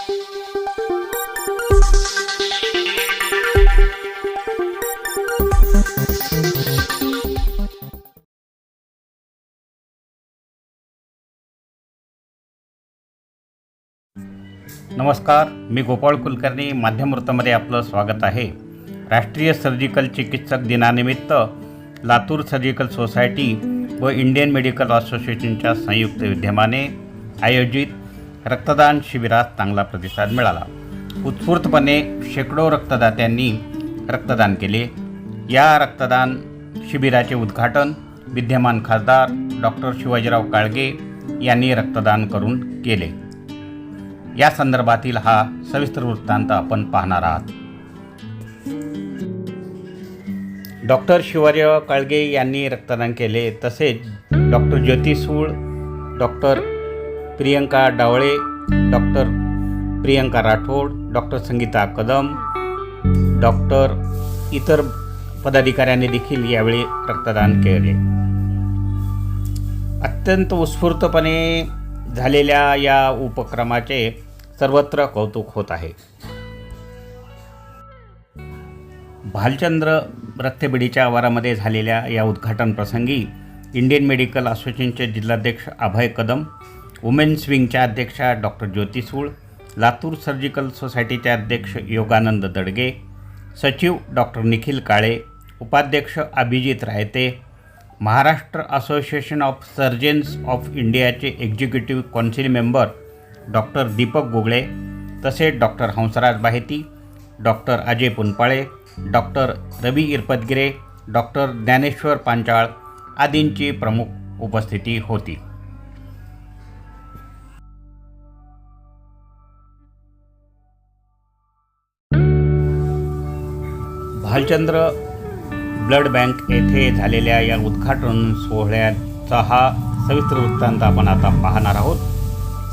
नमस्कार मी गोपाळ कुलकर्णी माध्यमवृत्तामध्ये आपलं स्वागत आहे. राष्ट्रीय सर्जिकल चिकित्सक दिनानिमित्त लातूर सर्जिकल सोसायटी व इंडियन मेडिकल असोसिएशनच्या संयुक्त विद्यमाने आयोजित रक्तदान शिबिरास चांगला प्रतिसाद मिळाला. उत्स्फूर्तपणे शेकडो रक्तदात्यांनी रक्तदान केले. या रक्तदान शिबिराचे उद्घाटन विद्यमान खासदार डॉक्टर शिवाजीराव काळगे यांनी रक्तदान करून केले. या संदर्भातील हा सविस्तर वृत्तांत आपण पाहणार आहात. डॉक्टर शिवाजीराव काळगे यांनी रक्तदान केले. तसेच doctor Jyoti Sul doctor Priyanka Dawale doctor Priyanka Rathod doctor Sangeeta Kadam doctor इतर पदाधिकाऱ्यांनी देखील यावेळी रक्तदान केले. अत्यंत उत्स्फूर्तपणे झालेल्या या उपक्रमाचे सर्वत्र कौतुक होत आहे. भालचंद्र रक्तपेढीच्या आवारामध्ये झालेल्या या उद्घाटन प्रसंगी इंडियन मेडिकल असोसिएशनचे जिल्हाध्यक्ष अभय कदम वुमेन्स विंगच्या अध्यक्षा डॉक्टर ज्योती सूळ लातूर सर्जिकल सोसायटीचे अध्यक्ष योगानंद दडगे सचिव डॉक्टर निखिल काळे उपाध्यक्ष Abhijit Raite Maharashtra association of surgeons of इंडियाचे executive council member doctor Deepak Gogale तसेच doctor Hansraj Baheti doctor Ajay Punpale doctor Ravi Irpatgire doctor Dnyaneshwar Panchal आदींची प्रमुख उपस्थिती होती. भालचंद्र ब्लड बँक येथे झालेल्या या उद्घाटन सोहळ्याचा हा सविस्तर वृत्तांत आपण आता पाहणार आहोत.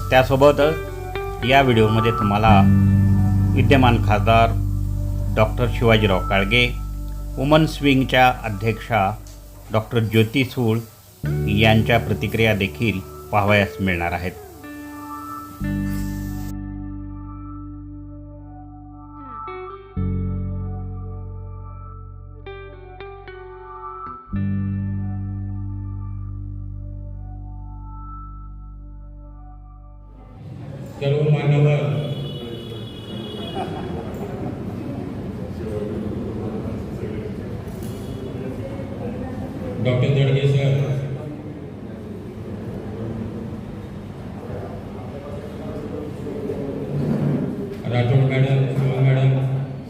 त्यासोबतच या व्हिडिओमध्ये तुम्हाला विद्यमान खासदार डॉक्टर शिवाजीराव काळगे वुमन स्विंगच्या अध्यक्षा डॉक्टर ज्योती सूळ यांच्या प्रतिक्रिया देखील पाहावयास मिळणार आहेत. Doctor Dadge sir Rathod madam Suman madam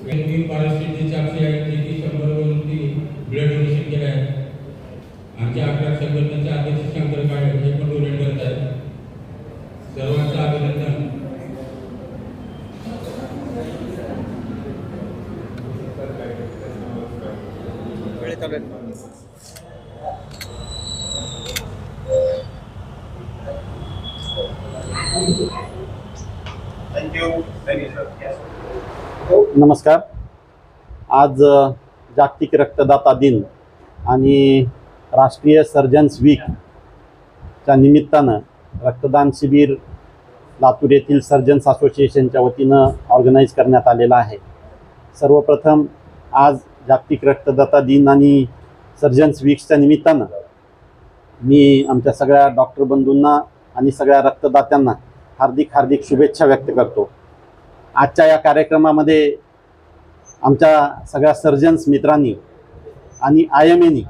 यांनी महाराष्ट्राची साक्षी आहे जे की शंभरवरती ब्लड डोनेशन केलं आहे. आमच्या अकरा संघटनेचे अध्यक्ष शंकर काळे हे पण डोनेट करत आहेत. सर्वांचं अभिनंदन. Thank नमस्कार. आज जागतिक रक्तदाता दिन आणि राष्ट्रीय सर्जन्स वीकच्या निमित्तानं रक्तदान शिबिर लातूर येथील सर्जन्स असोसिएशनच्या वतीनं ऑर्गनाईज करण्यात आलेलं आहे. सर्वप्रथम आज जागतिक रक्तदाता दिन आणि सर्जन्स वीक्सच्या निमित्तानं मी आमच्या सगळ्या डॉक्टर बंधूंना आणि सगळ्या रक्तदात्यांना हार्दिक हार्दिक शुभेच्छा व्यक्त करतो. आजच्या या कार्यक्रमामध्ये आमच्या सगळ्या सर्जन्स मित्रांनी आणि आय एम एनी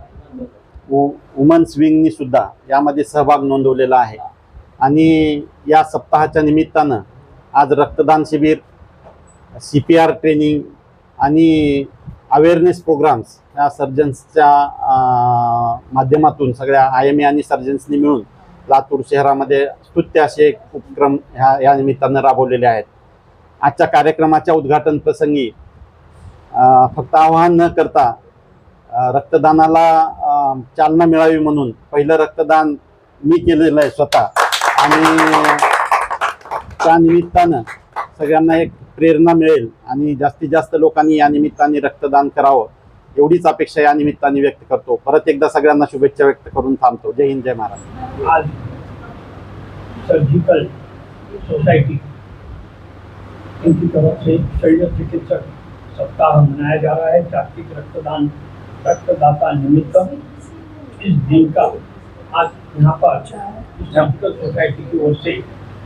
वुमन्स विंगनी सुद्धा यामध्ये सहभाग नोंदवलेला आहे. आणि या सप्ताहाच्या निमित्तानं आज रक्तदान शिबिर सी पी आर ट्रेनिंग आणि अवेअरनेस प्रोग्राम्स या सर्जन्सच्या माध्यमातून सगळ्या आय एम ए आणि सर्जन्सनी मिळून लातूर शहरामध्ये स्तुत्य असे उपक्रम ह्या या निमित्तानं राबवलेले आहेत. आजच्या कार्यक्रमाच्या उद्घाटन प्रसंगी फक्त आवाहन न करता रक्तदानाला चालना मिळावी म्हणून पहिलं रक्तदान मी केलेलं आहे स्वतः. आणि त्या निमित्तानं सगळ्यांना एक प्रेरणा मिळेल आणि जास्तीत जास्त लोकांनी या निमित्ताने रक्तदान करावं एवढीच अपेक्षा या निमित्ताने व्यक्त करतो. परत एकदा सगळ्यांना शुभेच्छा व्यक्त करून थांबतो. जय हिंद जय महाराज आज सर्जिकल सोसायटी यांची तरफ से शल्य चिकित्सक सप्ताह मनाया जा रहा है जागतिक रक्तदान, रक्तदाता निमित्त इस दिन का आज यहाँ पर सोसाइटी की ओर से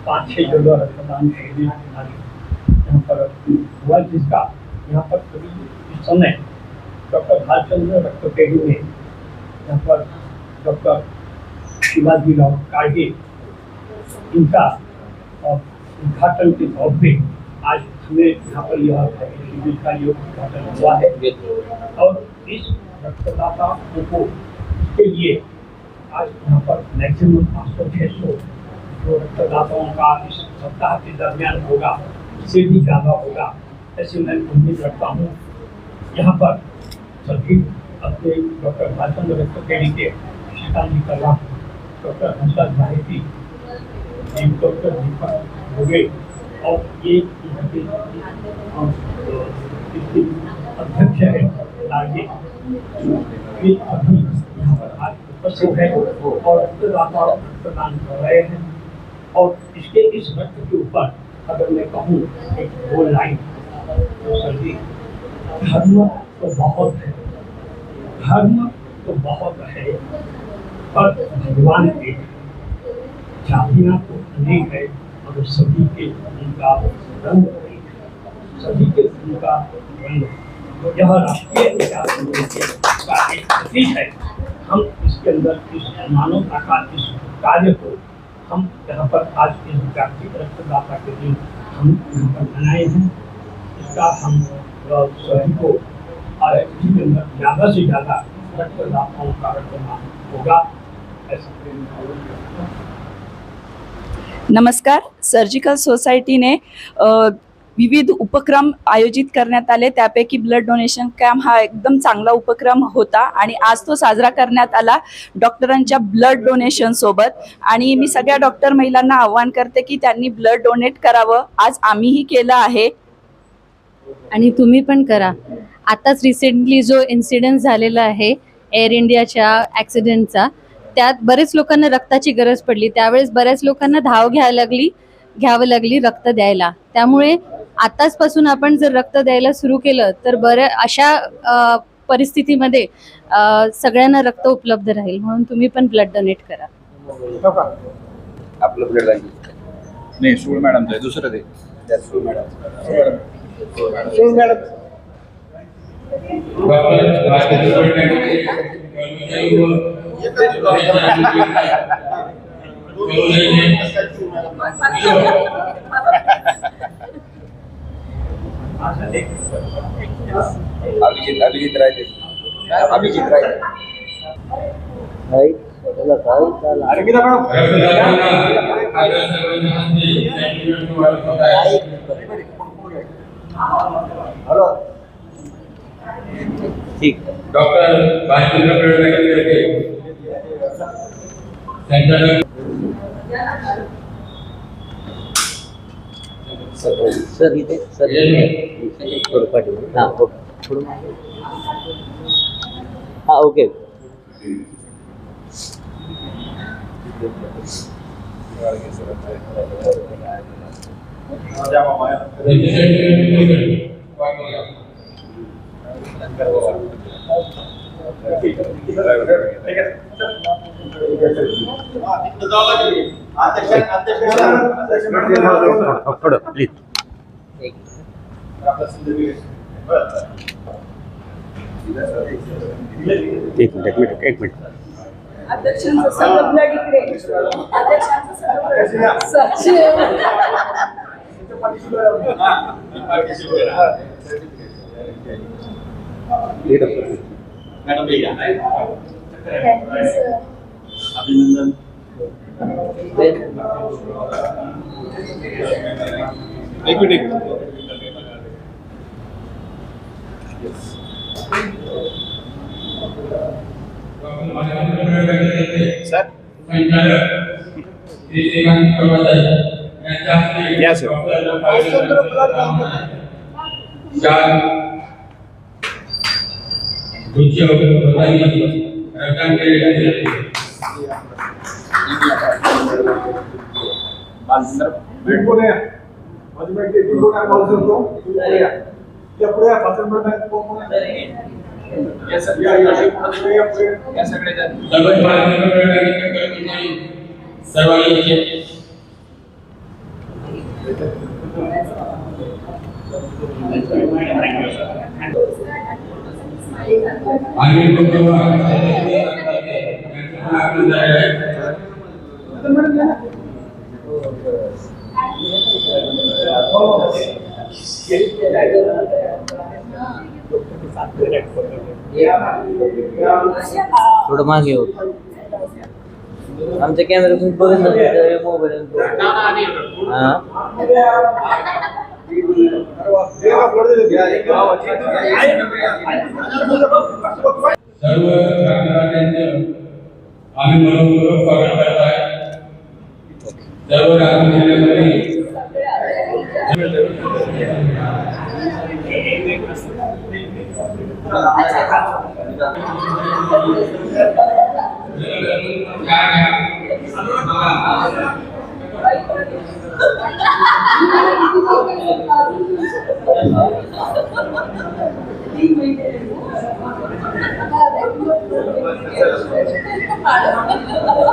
पाँच छः जगह रक्तदान शिविर यहाँ पर हुआ, जिसका यहाँ पर करीब इस समय डॉक्टर भालचंद्र रक्तपेढ़ी में यहाँ पर डॉक्टर शिवाजी राव कागे इनका उद्घाटन के तौर पे आज यहाँ पर यह शिविर का ये उद्घाटन हुआ है। और इस रक्तदाताओं को के लिए आज यहाँ पर मैक्सिमम पाँच सौ छः सौ जो रक्तदाताओं का इस सप्ताह के दरमियान होगा इससे भी ज़्यादा होगा, ऐसे मैं उम्मीद रखता हूँ। यहाँ पर सभी अपने डॉक्टर भाषण रक्तपेढ़ी के श्रीकांत जी कला डॉक्टर माहिती एवं डॉक्टर दीपक भोगे और ये यहाँ इसके अध्यक्ष है ये अभी यहाँ पर आज उपस्थित है और रक्तदान कर रहे हैं। और इसके इस रक्त के ऊपर अगर मैं कहूँ, एक दो लाइन तो सर जी धर्म तो बहुत है, धर्म तो बहुत है, पर भगवान एक जातियाँ तो अनेक है और सभी के उनका रंग सभी के उनका रंग तो यह राष्ट्रीय विकास का एक प्रतीक है। हम इसके अंदर इस मानवता का इस कार्य को हम यहाँ पर आज इस जागतिक रक्तदाता के दिन हम यहाँ पर मनाए हैं। इसका हम सभी को और इसके अंदर ज़्यादा से ज़्यादा रक्तदाताओं का रक्तदान होगा। ऐसा नमस्कार. सर्जिकल सोसायटीने विविध उपक्रम आयोजित करण्यात आले. त्यापैकी ब्लड डोनेशन कॅम्प हा एकदम चांगला उपक्रम होता आणि आज तो साजरा करण्यात आला डॉक्टरांच्या ब्लड डोनेशन सोबत. आणि मी सगळ्या डॉक्टर महिलांना आव्हान करते की त्यांनी ब्लड डोनेट करावं. आज आम्हीही केलं आहे. आणि तुम्ही पण करा. आताच रिसेंटली जो इन्सिडेंट झालेला आहे एअर इंडियाच्या ॲक्सिडेंटचा त्यात बरेच लोकांना रक्ताची गरज पडली. त्यावेळेस बऱ्याच लोकांना धाव घ्यायला लागली घ्यावं लागली रक्त द्यायला. त्यामुळे आताचपासून आपण जर रक्त द्यायला सुरू केलं तर बऱ्या अशा परिस्थितीमध्ये सगळ्यांना रक्त उपलब्ध राहील. म्हणून तुम्ही पण ब्लड डोनेट करा. आपलं ब्लड बँक नाही सूळ मॅडमचं आहे दुसरं सूळ मॅडम डॉक्टर राजेंद्र फडणवीस कर्मचारी व अभिजित अभिजित रायते. अभिजित रायते. हॅलो. आदर सर्वांना हस्ते सर्टिफिकेट वाटप होत आहे डॉक्टर भास्कर फडणवीस संचालक सर इथे सर येईल. थोडं पाठीमागे. हा ओके थोडं मागे. हा ओके रजिस्ट्रेशन वाटप थोडं प्लीज एक मिनिट एक मिनिट. एक मिनिट अध्यक्षांचं सगळं इकडे अध्यक्षांचं madam Abhinandan sir Yes, sir. सगळं सर संचालक श्री श्रीकांत कर्मचारी यांच्या हस्ते चार गुच्छ प्रदानी रक्तदान केले पुढे या सगळ्याच्या सर्व महानगर ब्लड बँकेचे कर्मचारी सर्वांनी इथे थोडं मागे हो आमच्या कॅमेरा बघत नव्हतं मोबाईल हा. सर्व राजकारण्यांचं आम्ही मनपूर्वक स्वागत करत आहे सर्व जिल्ह्यामध्ये 啊